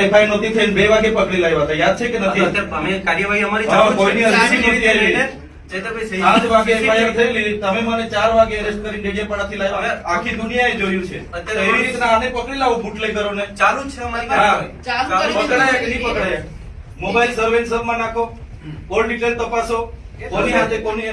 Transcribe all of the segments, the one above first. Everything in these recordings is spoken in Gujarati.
એફઆઈઆર નહોતી થઈ બે વાગે પકડી લાવ્યા હતા. યાદ છે કે નથી? અમે કાર્યવાહી અમારી કોઈની સાત વાગે એફઆઈઆર થયેલી. તમે મને ચાર વાગે એરેસ્ટ કરી ડેડિયાપાડાથી લાવ્યા. આખી દુનિયાએ જોયું છે. અત્યારે એવી રીતના આને પકડી લાવો બુટલેગરોને. ચાલુ છે અમારી ચાલુ. પકડાયા કે નહીં પકડાયા? મોબાઈલ સર્વેન્સમાં નાખો. કોલ ડિટેલ તપાસો. કોની હાથે કોની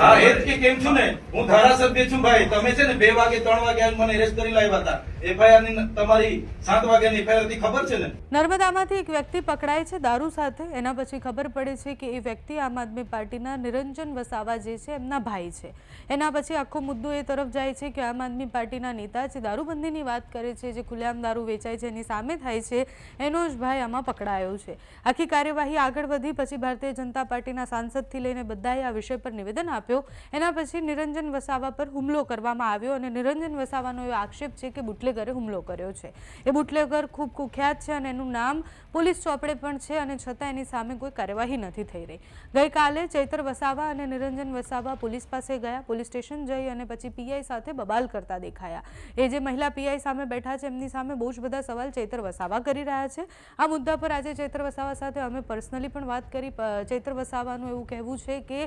હા એ જ કે કેમ છું ને? હું ધારાસભ્ય છું ભાઈ. તમે છે ને બે વાગે ત્રણ વાગે મને એરેસ્ટ કરી લાવ્યા હતા. એફઆઈઆરની તમારી સાત વાગ્યાની એફઆઈઆરથી ખબર છે ને? નર્મદામાંથી એક વ્યક્તિ પકડાય છે દારૂ સાથે. એના પછી ખબર પડે છે કે એ વ્યક્તિ આમ આદમી પાર્ટીના નિરંજન વસાવા જે છે એમના ભાઈ છે. એના પછી આખો મુદ્દો એ તરફ જાય છે કે આમ આદમી પાર્ટીના નેતા જે દારૂબંધીની વાત કરે છે જે ખુલ્લેઆમ દારૂ વેચાય છે એની સામે થાય છે એનો જ ભાઈ આમાં પકડાયો છે. આખી કાર્યવાહી આગળ વધી પછી ભારતીય જનતા પાર્ટીના સાંસદથી લઈને બધાએ આ વિષય પર નિવેદન આપ્યો. એના પછી નિરંજન વસાવા પર હુમલો કરવામાં આવ્યો અને નિરંજન વસાવાનો એવો આક્ષેપ છે કે બુટલેગરે હુમલો કર્યો છે. એ બુટલેગર ખૂબ કુખ્યાત છે અને એનું નામ પોલીસ ચોપડે પણ છે અને છતાં એની સામે કોઈ કાર્યવાહી નથી થઈ રહી. ગઈકાલે ચૈતર વસાવા અને નિરંજન વસાવા પોલીસ પાસે ગયા. પોલીસ સ્ટેશન જઈ અને પછી પીઆઈ સાથે બબાલ કરતા દેખાયા. એ જે મહિલા પીઆઈ સામે બેઠા છે, એમની સામે બહુ જ બધા સવાલ ચૈતર વસાવા કરી રહ્યા છે. આ મુદ્દા પર આજે ચૈતર વસાવા સાથે અમે પર્સનલી પણ વાત કરી. ચૈત્ર ચૈતર વસાવાનું એવું કહેવું છે કે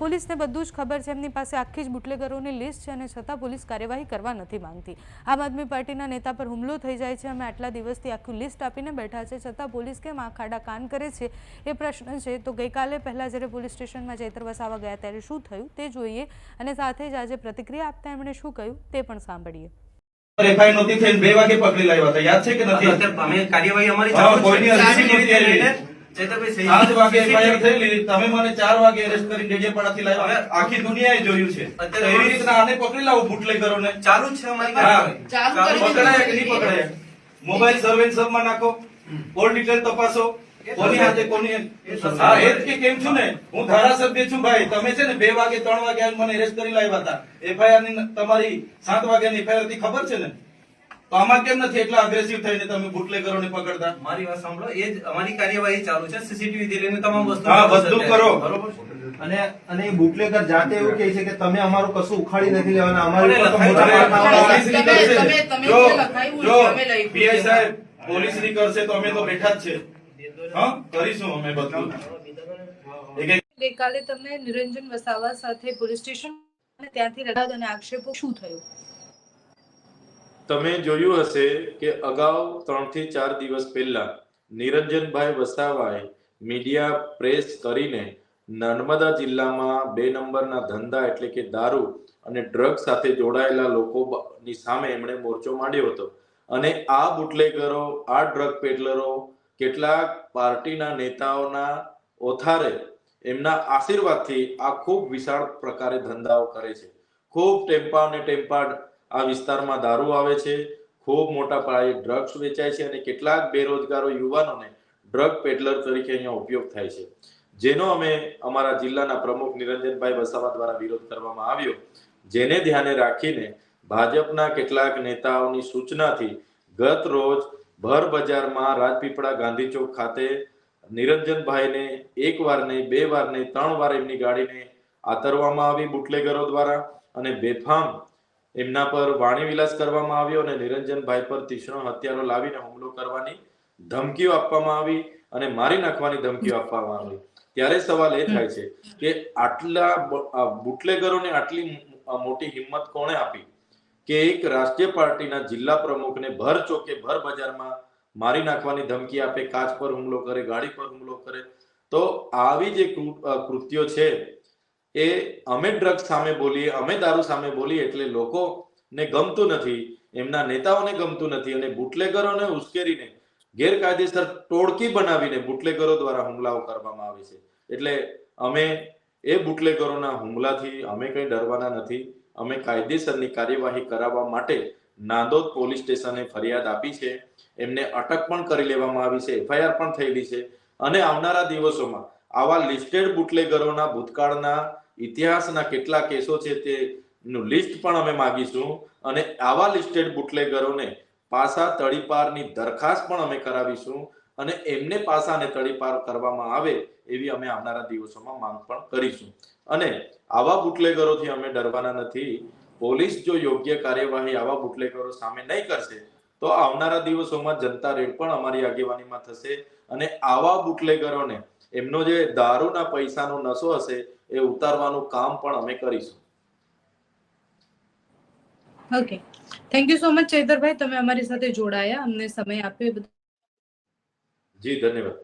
પોલીસને બધું જ ખબર છે. એમની પાસે આખી જ બુટલેગરોની લિસ્ટ છે અને છતાં પોલીસ કાર્યવાહી કરવા નથી માંગતી. આમ આદમી પાર્ટીના નેતા પર હુમલો થઈ જાય છે. અમે આટલા દિવસથી આખું લિસ્ટ આપીને બેઠા છે. છતાં પોલીસ કેમ આ ખાડા કાન કરે છે એ પ્રશ્ન છે. તો ગઈકાલે પહેલાં જ્યારે પોલીસ સ્ટેશનમાં ચૈતર વસાવા ગયા ત્યારે શું થયું તે જોઈએ અને સાથે જ આજે પ્રતિક્રિયા આપતા એમણે શું કહ્યું તે પણ સાંભળીએ. એફઆઈઆર નહોતી થઈ બે વાગે પકડી લાવ્યા હતા. યાદ છે કે નથી? અમે કાર્યવાહી અમારી. કોઈની અરજી નથી આવી. લઈને ચેતરભાઈ સાત વાગે એફઆઈઆર થયેલી. તમે મને ચાર વાગે એરેસ્ટ કરી ડેડિયાપાડાથી લાવ્યા. આખી દુનિયાએ જોયું છે. એવી રીતના આને પકડી લાવો બુટલેગરોને. ચાલુ છે અમારી હા. કાર્યવાહી. ચાલુ કરી પકડાયા કે નહીં પકડાયા? મોબાઈલ સર્વેન્સમાં નાખો. કોલ ડિટેલ તપાસો. કોની હાથે કોની હા એ જ કે કેમ છું ને? હું ધારાસભ્ય છું ભાઈ. તમે છે ને બે વાગે ત્રણ વાગે મને એરેસ્ટ કરી લાવ્યા હતા. એફઆઈઆરની તમારી સાત વાગ્યાની એફઆઈઆરથી ખબર છે ને? તો આમાં કેમ નથી? એટલા અગ્રેસિવ થઈને તમે બુટલેગરોને પકડતા? મારી વાત સાંભળો. એ જ અમારી કાર્યવાહી ચાલુ છે. સીસીટીવી થી લઈને તમામ વસ્તુ હા. કરો. બરોબર અને અને એ બુટલેગર જાતે એવું કહે છે કે તમે અમારું કશું ઉખાડી નથી લેવાના અમારી પોલીસની તમે- કરશે. જો, જો, પીઆઈ તો અમે તો બેઠા જ છે. હા કરીશું અમે બધું. ગઈકાલે તમે નિરંજન વસાવા સાથે પોલીસ સ્ટેશન ત્યાંથી રડાદ અને આક્ષેપો શું થયું? તમે જોયું હશે કે અગાઉ ત્રણથી ચાર દિવસ પહેલા નિરંજનભાઈ વસાવાએ મીડિયા પ્રેસ કરીને નર્મદા જિલ્લામાં બે નંબરના ધંધા એટલે કે દારૂ અને ડ્રગ સાથે જોડાયેલા લોકોની સામે એમણે મોરચો માંડ્યો હતો. અને આ બુટલેગરો, આ ડ્રગ પેડલરો કેટલાક પાર્ટીના નેતાઓના ઓથારે એમના આશીર્વાદથી આ ખૂબ વિશાળ પ્રકારે ધંધાઓ કરે છે. ખૂબ ટેમ્પા અને ટેમ્પાડ આ વિસ્તારમાં દારૂ આવે છે, ખૂબ મોટા પાયે ડ્રગ્સ વેચાય છે અને કેટલાક બેરોજગારો યુવાનોને ડ્રગ પેડલર તરીકે અહીંયા ઉપયોગ થાય છે. જેનો અમે અમારા જિલ્લાના પ્રમુખ નિરંજનભાઈ વસાવા દ્વારા વિરોધ કરવામાં આવ્યો. જેને ધ્યાને રાખીને ભાજપના કેટલાક નેતાઓની સૂચનાથી ગત રોજ ભર બજારમાં રાજપીપળા ગાંધી ચોક ખાતે નિરંજનભાઈને એક વાર નહીં બે વાર નહીં ત્રણ વાર એમની ગાડીને આતરવામાં આવી બુટલેગરો દ્વારા અને બેફામ એમના પર વાણીવિલાસ કરવામાં આવ્યો અને નિરંજનભાઈ પર તીક્ષ્ણ હથિયારો લાવીને હુમલો કરવાની ધમકીઓ આપવામાં આવી અને મારી નાખવાની ધમકીઓ આપવામાં આવી. ત્યારે સવાલ એ થાય છે કે આટલા બુટલેગરોને આટલી મોટી હિંમત કોણે આપી? કે એક રાષ્ટ્રીય પાર્ટીના જિલ્લા પ્રમુખને ભર ચોકે ભર બજારમાં મારી નાખવાની ધમકી આપે, કાચ પર હુમલો કરે, ગાડી પર હુમલો કરે? તો આવી જે કૃત્યો છે એ અમે ડ્રગ્સ સામે બોલીએ, અમે દારૂ સામે બોલીએ એટલે લોકોને ગમતું નથી, એમના નેતાઓને ગમતું નથી અને બુટલેગરોને ઉશ્કેરીને ગેરકાયદેસર ટોળકી બનાવીને બુટલેગરો દ્વારા હુમલાઓ કરવામાં આવે છે. એટલે અમે એ બુટલેગરોના હુમલાથી અમે કંઈ ડરવાના નથી, અમે કાયદેસરની કાર્યવાહી કરાવવા માટે નાંદોદ પોલીસ સ્ટેશને ફરિયાદ આપી છે. એમને અટક પણ કરી લેવામાં આવી છે, એફઆઈઆર પણ થયેલી છે. અને આવનારા દિવસોમાં આવા લિસ્ટેડ બુટલેગરોના ભૂતકાળના ઇતિહાસના કેટલા કેસો છે તે નું લિસ્ટ પણ અમે માગીશું અને આવા લિસ્ટેડ બુટલેગરોને પાસા તળીપારની દરખાસ્ત પણ અમે કરાવીશું અને એમને પાસાને તળીપાર કરવામાં આવે એવી અમે આવનારા દિવસોમાં માંગ પણ કરીશું. અને આવા બુટલેગરોથી અમે ડરવાના નથી. પોલીસ જો યોગ્ય કાર્યવાહી આવા બુટલેગરો સામે નહીં કરશે, તો આવનારા દિવસોમાં જનતા રેડ પણ અમારી આગેવાનીમાં થશે અને આવા બુટલેગરોને એમનો જે દારૂના પૈસાનો નશો હશે એ ઉતારવાનું કામ પણ અમે કરીશું. Okay thank you so much Chaitarbhai. તમે અમારી સાથે જોડાયા. અમને સમય આપ્યો જી ધન્યવાદ.